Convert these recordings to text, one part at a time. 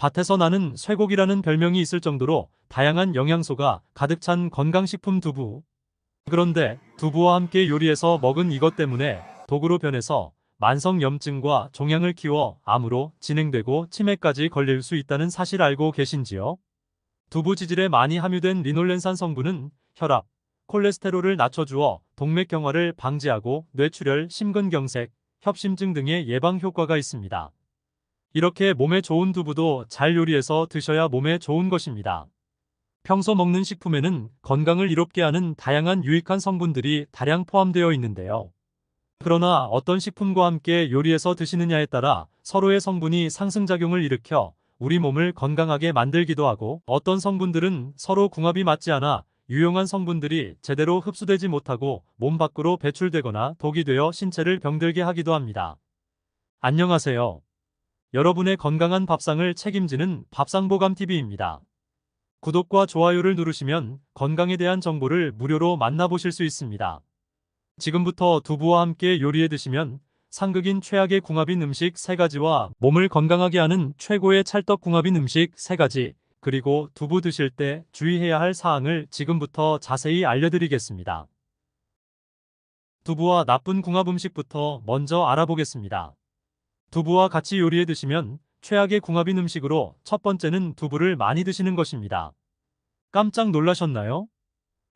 밭에서 나는 쇠고기라는 별명이 있을 정도로 다양한 영양소가 가득 찬 건강식품 두부. 그런데 두부와 함께 요리해서 먹은 이것 때문에 독으로 변해서 만성염증과 종양을 키워 암으로 진행되고 치매까지 걸릴 수 있다는 사실 알고 계신지요? 두부 지질에 많이 함유된 리놀렌산 성분은 혈압, 콜레스테롤을 낮춰주어 동맥경화를 방지하고 뇌출혈, 심근경색, 협심증 등의 예방 효과가 있습니다. 이렇게 몸에 좋은 두부도 잘 요리해서 드셔야 몸에 좋은 것입니다. 평소 먹는 식품에는 건강을 이롭게 하는 다양한 유익한 성분들이 다량 포함되어 있는데요. 그러나 어떤 식품과 함께 요리해서 드시느냐에 따라 서로의 성분이 상승작용을 일으켜 우리 몸을 건강하게 만들기도 하고 어떤 성분들은 서로 궁합이 맞지 않아 유용한 성분들이 제대로 흡수되지 못하고 몸 밖으로 배출되거나 독이 되어 신체를 병들게 하기도 합니다. 안녕하세요. 여러분의 건강한 밥상을 책임지는 밥상보감TV입니다. 구독과 좋아요를 누르시면 건강에 대한 정보를 무료로 만나보실 수 있습니다. 지금부터 두부와 함께 요리해 드시면 상극인 최악의 궁합인 음식 3가지와 몸을 건강하게 하는 최고의 찰떡궁합인 음식 3가지, 그리고 두부 드실 때 주의해야 할 사항을 지금부터 자세히 알려드리겠습니다. 두부와 나쁜 궁합 음식부터 먼저 알아보겠습니다. 두부와 같이 요리해 드시면 최악의 궁합인 음식으로 첫 번째는 두부를 많이 드시는 것입니다. 깜짝 놀라셨나요?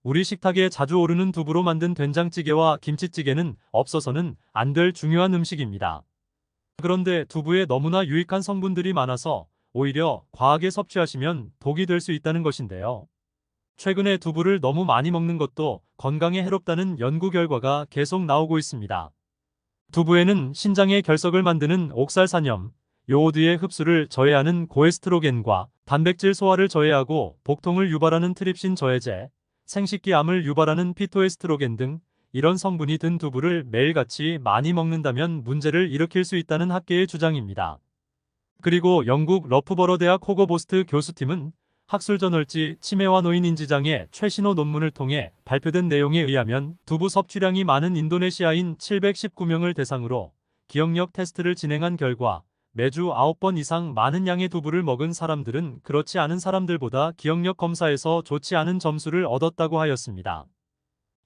우리 식탁에 자주 오르는 두부로 만든 된장찌개와 김치찌개는 없어서는 안 될 중요한 음식입니다. 그런데 두부에 너무나 유익한 성분들이 많아서 오히려 과하게 섭취하시면 독이 될 수 있다는 것인데요. 최근에 두부를 너무 많이 먹는 것도 건강에 해롭다는 연구 결과가 계속 나오고 있습니다. 두부에는 신장의 결석을 만드는 옥살산염, 요오드의 흡수를 저해하는 고에스트로겐과 단백질 소화를 저해하고 복통을 유발하는 트립신 저해제, 생식기암을 유발하는 피토에스트로겐 등 이런 성분이 든 두부를 매일같이 많이 먹는다면 문제를 일으킬 수 있다는 학계의 주장입니다. 그리고 영국 러프버러 대학 호거보스트 교수팀은 학술저널지 치매와 노인 인지장애 최신호 논문을 통해 발표된 내용에 의하면 두부 섭취량이 많은 인도네시아인 719명을 대상으로 기억력 테스트를 진행한 결과 매주 9번 이상 많은 양의 두부를 먹은 사람들은 그렇지 않은 사람들보다 기억력 검사에서 좋지 않은 점수를 얻었다고 하였습니다.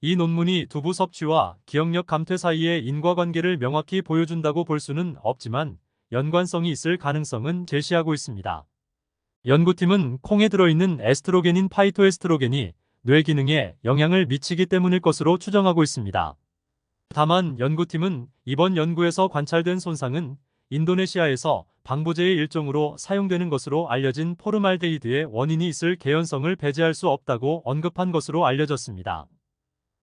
이 논문이 두부 섭취와 기억력 감퇴 사이의 인과관계를 명확히 보여준다고 볼 수는 없지만 연관성이 있을 가능성은 제시하고 있습니다. 연구팀은 콩에 들어있는 에스트로겐인 파이토에스트로겐이 뇌 기능에 영향을 미치기 때문일 것으로 추정하고 있습니다. 다만 연구팀은 이번 연구에서 관찰된 손상은 인도네시아에서 방부제의 일종으로 사용되는 것으로 알려진 포르말데히드의 원인이 있을 개연성을 배제할 수 없다고 언급한 것으로 알려졌습니다.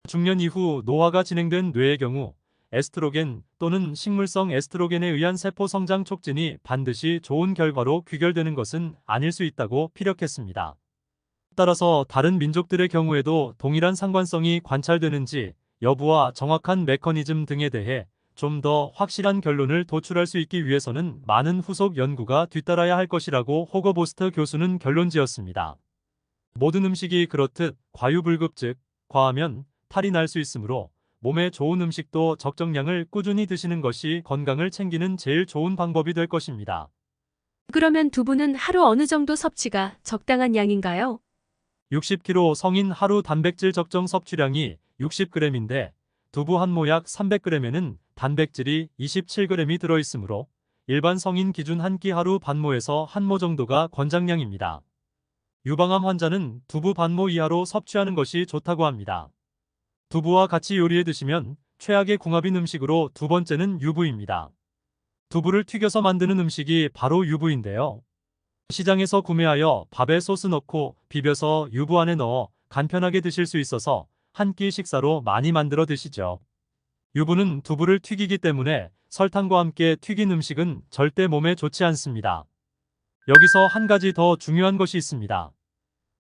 중년 이후 노화가 진행된 뇌의 경우 에스트로겐 또는 식물성 에스트로겐에 의한 세포 성장 촉진이 반드시 좋은 결과로 귀결되는 것은 아닐 수 있다고 피력했습니다. 따라서 다른 민족들의 경우에도 동일한 상관성이 관찰되는지 여부와 정확한 메커니즘 등에 대해 좀 더 확실한 결론을 도출할 수 있기 위해서는 많은 후속 연구가 뒤따라야 할 것이라고 호거보스터 교수는 결론지었습니다. 모든 음식이 그렇듯 과유불급 즉 과하면 탈이 날 수 있으므로 몸에 좋은 음식도 적정량을 꾸준히 드시는 것이 건강을 챙기는 제일 좋은 방법이 될 것입니다. 그러면 두부는 하루 어느 정도 섭취가 적당한 양인가요? 60kg 성인 하루 단백질 적정 섭취량이 60g인데 두부 한 모약 300g에는 단백질이 27g이 들어있으므로 일반 성인 기준 한 끼 하루 반모에서 한 모 정도가 권장량입니다. 유방암 환자는 두부 반모 이하로 섭취하는 것이 좋다고 합니다. 두부와 같이 요리해 드시면 최악의 궁합인 음식으로 두 번째는 유부입니다. 두부를 튀겨서 만드는 음식이 바로 유부인데요. 시장에서 구매하여 밥에 소스 넣고 비벼서 유부 안에 넣어 간편하게 드실 수 있어서 한 끼 식사로 많이 만들어 드시죠. 유부는 두부를 튀기기 때문에 설탕과 함께 튀긴 음식은 절대 몸에 좋지 않습니다. 여기서 한 가지 더 중요한 것이 있습니다.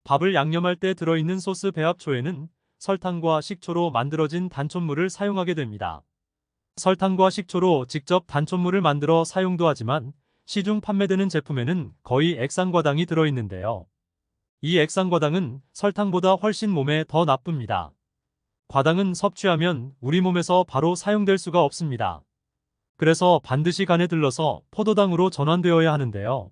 밥을 양념할 때 들어있는 소스 배합초에는 설탕과 식초로 만들어진 단촛물을 사용하게 됩니다. 설탕과 식초로 직접 단촛물을 만들어 사용도 하지만 시중 판매되는 제품에는 거의 액상과당이 들어있는데요. 이 액상과당은 설탕보다 훨씬 몸에 더 나쁩니다. 과당은 섭취하면 우리 몸에서 바로 사용될 수가 없습니다. 그래서 반드시 간에 들러서 포도당으로 전환되어야 하는데요.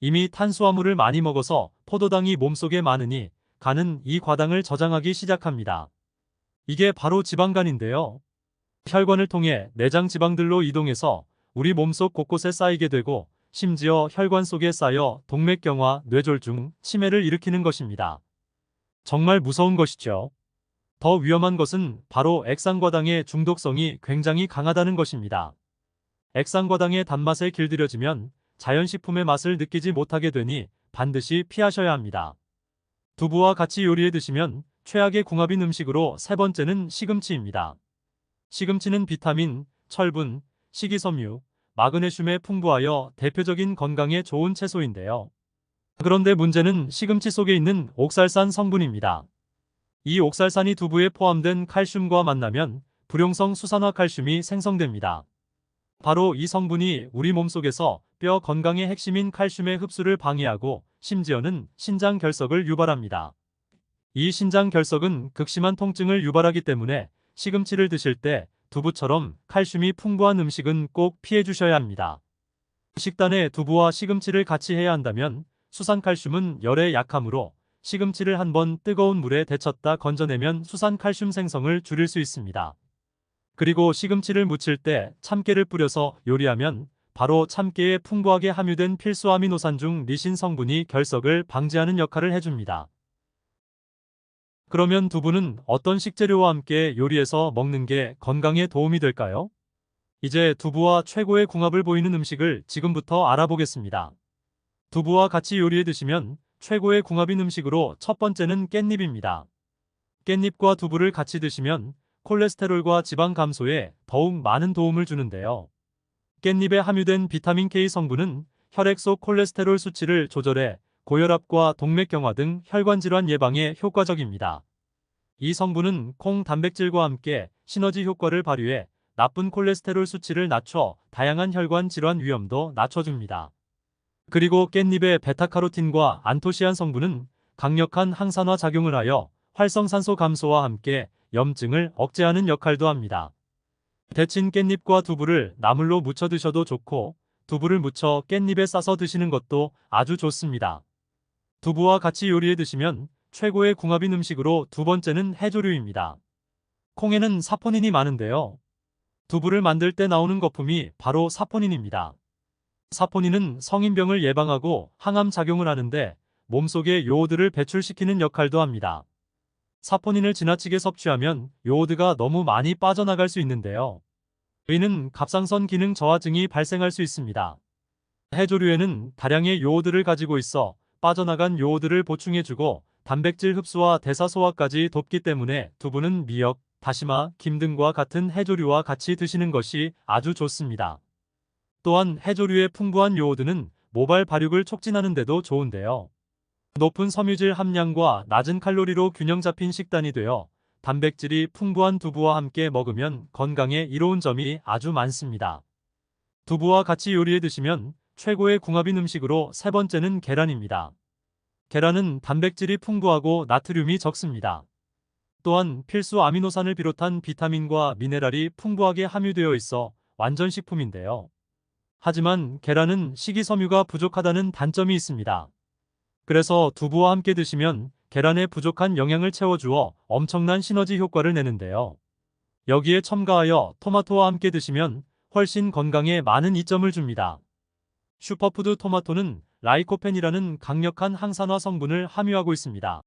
이미 탄수화물을 많이 먹어서 포도당이 몸속에 많으니 간은 이 과당을 저장하기 시작합니다. 이게 바로 지방간인데요. 혈관을 통해 내장 지방들로 이동해서 우리 몸속 곳곳에 쌓이게 되고 심지어 혈관 속에 쌓여 동맥경화, 뇌졸중, 치매를 일으키는 것입니다. 정말 무서운 것이죠. 더 위험한 것은 바로 액상과당의 중독성이 굉장히 강하다는 것입니다. 액상과당의 단맛에 길들여지면 자연식품의 맛을 느끼지 못하게 되니 반드시 피하셔야 합니다. 두부와 같이 요리해 드시면 최악의 궁합인 음식으로 세 번째는 시금치입니다. 시금치는 비타민, 철분, 식이섬유, 마그네슘에 풍부하여 대표적인 건강에 좋은 채소인데요. 그런데 문제는 시금치 속에 있는 옥살산 성분입니다. 이 옥살산이 두부에 포함된 칼슘과 만나면 불용성 수산화 칼슘이 생성됩니다. 바로 이 성분이 우리 몸속에서 뼈 건강의 핵심인 칼슘의 흡수를 방해하고 심지어는 신장 결석을 유발합니다. 이 신장 결석은 극심한 통증을 유발하기 때문에 시금치를 드실 때 두부처럼 칼슘이 풍부한 음식은 꼭 피해 주셔야 합니다. 식단에 두부와 시금치를 같이 해야 한다면 수산칼슘은 열에 약하므로 시금치를 한번 뜨거운 물에 데쳤다 건져내면 수산칼슘 생성을 줄일 수 있습니다. 그리고 시금치를 무칠 때 참깨를 뿌려서 요리하면 바로 참깨에 풍부하게 함유된 필수 아미노산 중 리신 성분이 결석을 방지하는 역할을 해줍니다. 그러면 두부는 어떤 식재료와 함께 요리해서 먹는 게 건강에 도움이 될까요? 이제 두부와 최고의 궁합을 보이는 음식을 지금부터 알아보겠습니다. 두부와 같이 요리해 드시면 최고의 궁합인 음식으로 첫 번째는 깻잎입니다. 깻잎과 두부를 같이 드시면 콜레스테롤과 지방 감소에 더욱 많은 도움을 주는데요. 깻잎에 함유된 비타민 K 성분은 혈액 속 콜레스테롤 수치를 조절해 고혈압과 동맥경화 등 혈관 질환 예방에 효과적입니다. 이 성분은 콩 단백질과 함께 시너지 효과를 발휘해 나쁜 콜레스테롤 수치를 낮춰 다양한 혈관 질환 위험도 낮춰줍니다. 그리고 깻잎의 베타카로틴과 안토시안 성분은 강력한 항산화 작용을 하여 활성산소 감소와 함께 염증을 억제하는 역할도 합니다. 데친 깻잎과 두부를 나물로 무쳐 드셔도 좋고 두부를 무쳐 깻잎에 싸서 드시는 것도 아주 좋습니다. 두부와 같이 요리해 드시면 최고의 궁합인 음식으로 두 번째는 해조류입니다. 콩에는 사포닌이 많은데요. 두부를 만들 때 나오는 거품이 바로 사포닌입니다. 사포닌은 성인병을 예방하고 항암 작용을 하는데 몸속에 요오드를 배출시키는 역할도 합니다. 사포닌을 지나치게 섭취하면 요오드가 너무 많이 빠져나갈 수 있는데요. 이는 갑상선 기능 저하증이 발생할 수 있습니다. 해조류에는 다량의 요오드를 가지고 있어 빠져나간 요오드를 보충해주고 단백질 흡수와 대사 소화까지 돕기 때문에 두부는 미역, 다시마, 김 등과 같은 해조류와 같이 드시는 것이 아주 좋습니다. 또한 해조류의 풍부한 요오드는 모발 발육을 촉진하는 데도 좋은데요. 높은 섬유질 함량과 낮은 칼로리로 균형 잡힌 식단이 되어 단백질이 풍부한 두부와 함께 먹으면 건강에 이로운 점이 아주 많습니다. 두부와 같이 요리해 드시면 최고의 궁합인 음식으로 세 번째는 계란입니다. 계란은 단백질이 풍부하고 나트륨이 적습니다. 또한 필수 아미노산을 비롯한 비타민과 미네랄이 풍부하게 함유되어 있어 완전 식품인데요. 하지만 계란은 식이섬유가 부족하다는 단점이 있습니다. 그래서 두부와 함께 드시면 계란에 부족한 영양을 채워주어 엄청난 시너지 효과를 내는데요. 여기에 첨가하여 토마토와 함께 드시면 훨씬 건강에 많은 이점을 줍니다. 슈퍼푸드 토마토는 라이코펜이라는 강력한 항산화 성분을 함유하고 있습니다.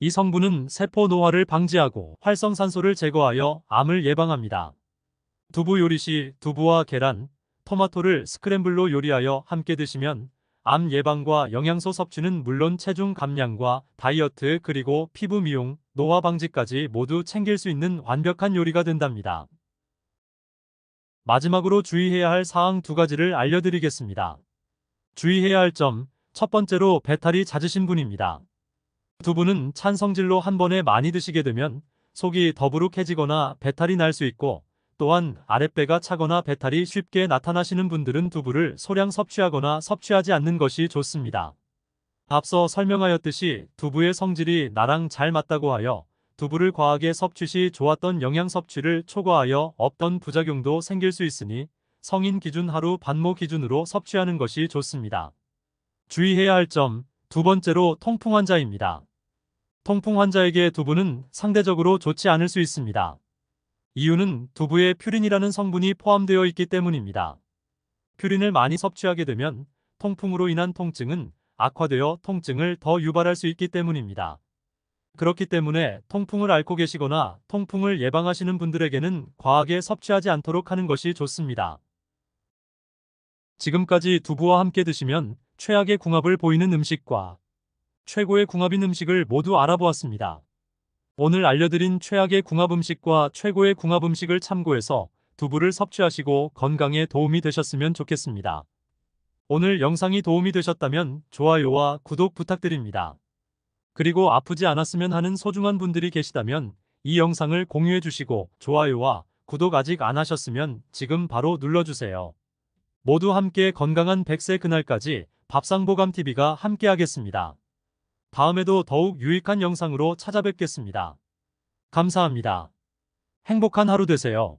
이 성분은 세포 노화를 방지하고 활성산소를 제거하여 암을 예방합니다. 두부 요리 시 두부와 계란, 토마토를 스크램블로 요리하여 함께 드시면 암 예방과 영양소 섭취는 물론 체중 감량과 다이어트 그리고 피부 미용, 노화 방지까지 모두 챙길 수 있는 완벽한 요리가 된답니다. 마지막으로 주의해야 할 사항 두 가지를 알려드리겠습니다. 주의해야 할 점, 첫 번째로 배탈이 잦으신 분입니다. 두부는 찬 성질로 한 번에 많이 드시게 되면 속이 더부룩해지거나 배탈이 날 수 있고 또한 아랫배가 차거나 배탈이 쉽게 나타나시는 분들은 두부를 소량 섭취하거나 섭취하지 않는 것이 좋습니다. 앞서 설명하였듯이 두부의 성질이 나랑 잘 맞다고 하여 두부를 과하게 섭취 시 좋았던 영양 섭취를 초과하여 없던 부작용도 생길 수 있으니 성인 기준 하루 반모 기준으로 섭취하는 것이 좋습니다. 주의해야 할 점, 두 번째로 통풍 환자입니다. 통풍 환자에게 두부는 상대적으로 좋지 않을 수 있습니다. 이유는 두부에 퓨린이라는 성분이 포함되어 있기 때문입니다. 퓨린을 많이 섭취하게 되면 통풍으로 인한 통증은 악화되어 통증을 더 유발할 수 있기 때문입니다. 그렇기 때문에 통풍을 앓고 계시거나 통풍을 예방하시는 분들에게는 과하게 섭취하지 않도록 하는 것이 좋습니다. 지금까지 두부와 함께 드시면 최악의 궁합을 보이는 음식과 최고의 궁합인 음식을 모두 알아보았습니다. 오늘 알려드린 최악의 궁합 음식과 최고의 궁합 음식을 참고해서 두부를 섭취하시고 건강에 도움이 되셨으면 좋겠습니다. 오늘 영상이 도움이 되셨다면 좋아요와 구독 부탁드립니다. 그리고 아프지 않았으면 하는 소중한 분들이 계시다면 이 영상을 공유해 주시고 좋아요와 구독 아직 안 하셨으면 지금 바로 눌러주세요. 모두 함께 건강한 100세 그날까지 밥상보감TV가 함께하겠습니다. 다음에도 더욱 유익한 영상으로 찾아뵙겠습니다. 감사합니다. 행복한 하루 되세요.